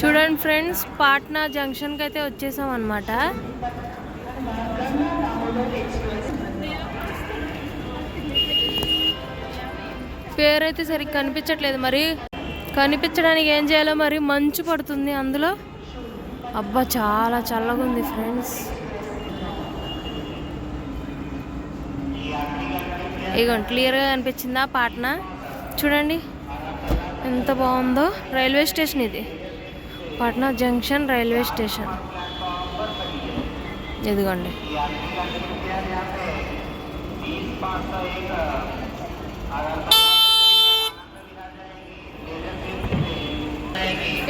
చూడండి ఫ్రెండ్స్ పాట్నా జంక్షన్కి అయితే వచ్చేసాం అనమాట పేరైతే సరిగ్గా కనిపించట్లేదు మరి. కనిపించడానికి ఏం చేయాలో మరి మంచు పడుతుంది అందులో. అబ్బా చాలా చల్లగా ఉంది ఫ్రెండ్స్. ఇగో క్లియర్గా కనిపించిందా పాట్నా? చూడండి. ఎంత బాగుందో రైల్వే స్టేషన్ ఇది. Patna junction railway station. ఇదిగోండి.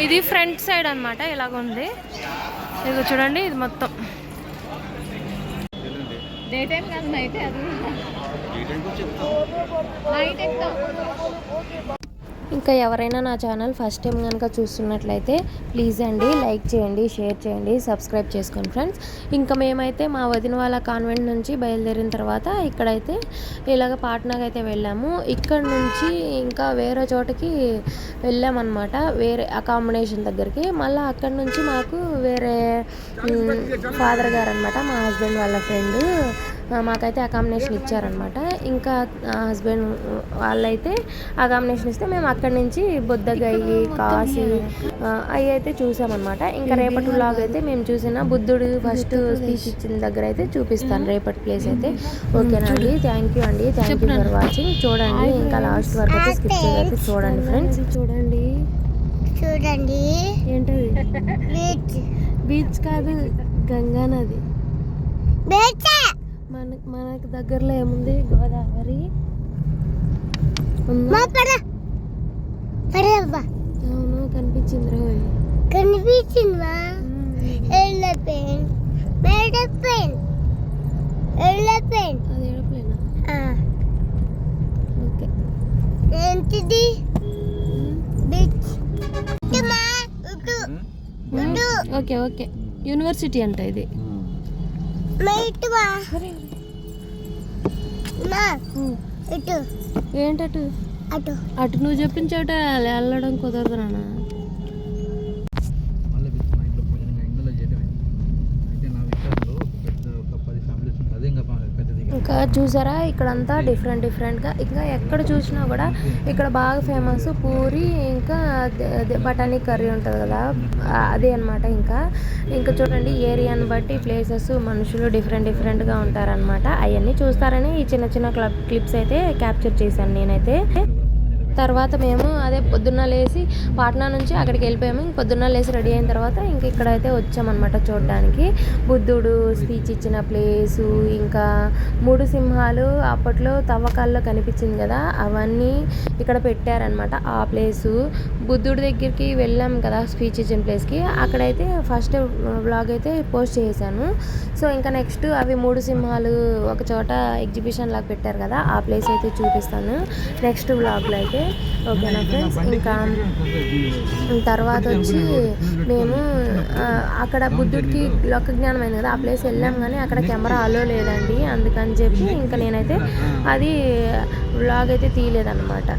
ఇది ఫ్రంట్ సైడ్ అనమాట ఇలాగ ఉంది ఇదిగో చూడండి ఇది మొత్తం. డే టైం కాదు నైట్ అది. నైట్ ఇంకా ఎవరైనా నా ఛానల్ ఫస్ట్ టైం కనుక చూస్తున్నట్లయితే ప్లీజ్ అండి లైక్ చేయండి షేర్ చేయండి సబ్స్క్రైబ్ చేసుకోండి ఫ్రెండ్స్. ఇంకా మేమైతే మా వదిన వాళ్ళ కాన్వెంట్ నుంచి బయలుదేరిన తర్వాత ఇక్కడైతే ఇలాగ పాట్నాకి అయితే వెళ్ళాము. ఇక్కడ నుంచి ఇంకా వేరే చోటకి వెళ్ళామన్నమాట. వేరే అకామిడేషన్ దగ్గరికి. మళ్ళీ అక్కడ నుంచి మాకు వేరే ఫాదర్ గారు అనమాట మా హస్బెండ్ వాళ్ళ ఫ్రెండ్ మాకైతే అకామిడేషన్ ఇచ్చారనమాట ఇంకా హస్బెండ్ వాళ్ళైతే అకామిడేషన్ ఇస్తే మేము అక్కడి నుంచి బుద్ధగయ్యి కాశీ ఆ, అవి అయితే చూసామన్నమాట. ఇంకా రేపటి వ్లాగ్ అయితే మేము చూసిన బుద్ధుడు ఫస్ట్ స్పీచ్ ఇచ్చిన దగ్గర అయితే చూపిస్తాను రేపటి ప్లేస్ అయితే. ఓకేనా అండి? థ్యాంక్ యూ అండి. థ్యాంక్ యూ ఫర్ వాచింగ్ చూడండి ఇంకా లాస్ట్ వరకు అయితే స్కిప్ చూడండి ఫ్రెండ్స్ చూడండి. చూడండి. ఏంటది? బీచ్. బీచ్ కాదు గంగా నది. బీచ్ మన మనకు దగ్గరలో ఏముంది? గోదావరి. అవును కనిపించింది రోయ్ కనిపించిందా? అది ఓకే. ఏంటిది? బీచ్. Okay okay. యూనివర్సిటీ అంట ఇది మా ఇటుమా మా ఉమ్. ఇటు ఏంటటు? అటు. అటు నువ్వు చెప్పిన చోట వెళ్ళడం కుదరదు నాన్న మళ్ళీ విత్ మా ఇంట్లో పూజ ఇంకా ఇంట్లో చేయడమే అయితే నా విషయంలో ఒక పెద్ద ఒక పది ఫ్యామిలీస్ ఉంటుంది అదే ఇంకా మా పెద్దది ఇంకా చూసారా? ఇక్కడంతా డిఫరెంట్ డిఫరెంట్గా ఇంకా ఎక్కడ చూసినా కూడా ఇక్కడ బాగా ఫేమస్ పూరి ఇంకా బఠానీ కర్రీ ఉంటుంది కదా? అదే అనమాట ఇంకా. ఇంకా చూడండి ఏరియాని బట్టి ప్లేసెస్ మనుషులు డిఫరెంట్ డిఫరెంట్గా ఉంటారనమాట అవన్నీ చూస్తారని ఈ చిన్న చిన్న క్లబ్ క్లిప్స్ అయితే క్యాప్చర్ చేశాను నేనైతే. తర్వాత మేము అదే పొద్దున్న లేచి పాట్నా నుంచి అక్కడికి వెళ్ళిపోయాము. ఇంక పొద్దున్న లేచి రెడీ అయిన తర్వాత ఇంక ఇక్కడైతే వచ్చామన్నమాట చూడడానికి. బుద్ధుడు స్పీచ్ ఇచ్చిన ప్లేసు ఇంకా మూడు సింహాలు అప్పట్లో తవ్వకాల్లో కనిపించింది కదా అవన్నీ ఇక్కడ పెట్టారనమాట ఆ ప్లేసు. బుద్ధుడి దగ్గరికి వెళ్ళాం కదా స్పీచ్ ఇచ్చిన ప్లేస్కి. అక్కడైతే ఫస్ట్ వ్లాగ్ అయితే పోస్ట్ చేశాను సో ఇంకా నెక్స్ట్ అవి మూడు సింహాలు ఒక చోట ఎగ్జిబిషన్ లాగా పెట్టారు కదా ఆ ప్లేస్ అయితే చూపిస్తాను. నెక్స్ట్ వ్లాగ్లో అయితే. ఓకేనా ఫ్రెండ్స్? ఇంకా తర్వాత వచ్చి మేము అక్కడ బుద్ధుడికి లోక జ్ఞానం అయింది కదా ఆ ప్లేస్ వెళ్ళాం కానీ అక్కడ కెమెరా అలో లేదండి అందుకని చెప్పి ఇంకా నేనైతే అది వ్లాగ్ అయితే తీయలేదన్నమాట.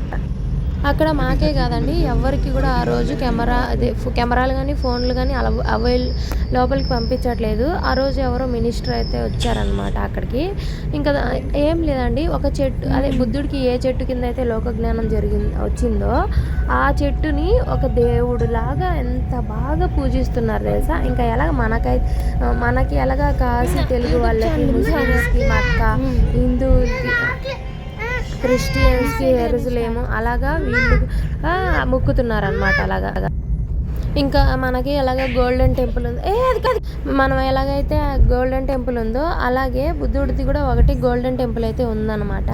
అక్కడ మాకే కాదండి ఎవరికి కూడా ఆ రోజు కెమెరా అదే కెమెరాలు కానీ ఫోన్లు కానీ అలా అవైల్ లోపలికి పంపించట్లేదు. ఆ రోజు ఎవరో మినిస్టర్ అయితే వచ్చారనమాట అక్కడికి. ఇంకా ఏం లేదండి ఒక చెట్టు అదే బుద్ధుడికి ఏ చెట్టు కింద అయితే లోకజ్ఞానం జరిగింది వచ్చిందో ఆ చెట్టుని ఒక దేవుడు లాగా ఎంత బాగా పూజిస్తున్నారు తెలుసా? ఇంకా ఎలాగ మనకై మనకి ఎలాగ కాసి తెలుగు వాళ్ళకి ముస్లిమ్స్కి మక్క హిందువులకి క్రిస్టియన్స్కి ఎరుసలేము. అలాగా వీళ్ళు మొక్కుతున్నారు అనమాట అలాగా. ఇంకా మనకి ఎలాగ గోల్డెన్ టెంపుల్ ఉంది ఏ అది కాదు. మనం ఎలాగైతే గోల్డెన్ టెంపుల్ ఉందో అలాగే బుద్ధుడిది కూడా ఒకటి గోల్డెన్ టెంపుల్ అయితే ఉందన్నమాట.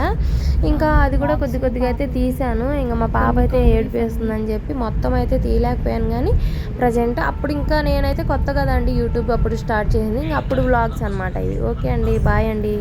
ఇంకా అది కూడా కొద్ది కొద్దిగా అయితే తీసాను ఇంకా మా పాప అయితే ఏడిపేస్తుందని చెప్పి మొత్తం అయితే తీయలేకపోయాను కానీ ప్రజెంట్ అప్పుడు ఇంకా నేనైతే కొత్త కదండి యూట్యూబ్ అప్పుడు స్టార్ట్ చేసింది. ఇంకా అప్పుడు వ్లాగ్స్ అనమాట ఇవి. ఓకే అండి బాయ్ అండి.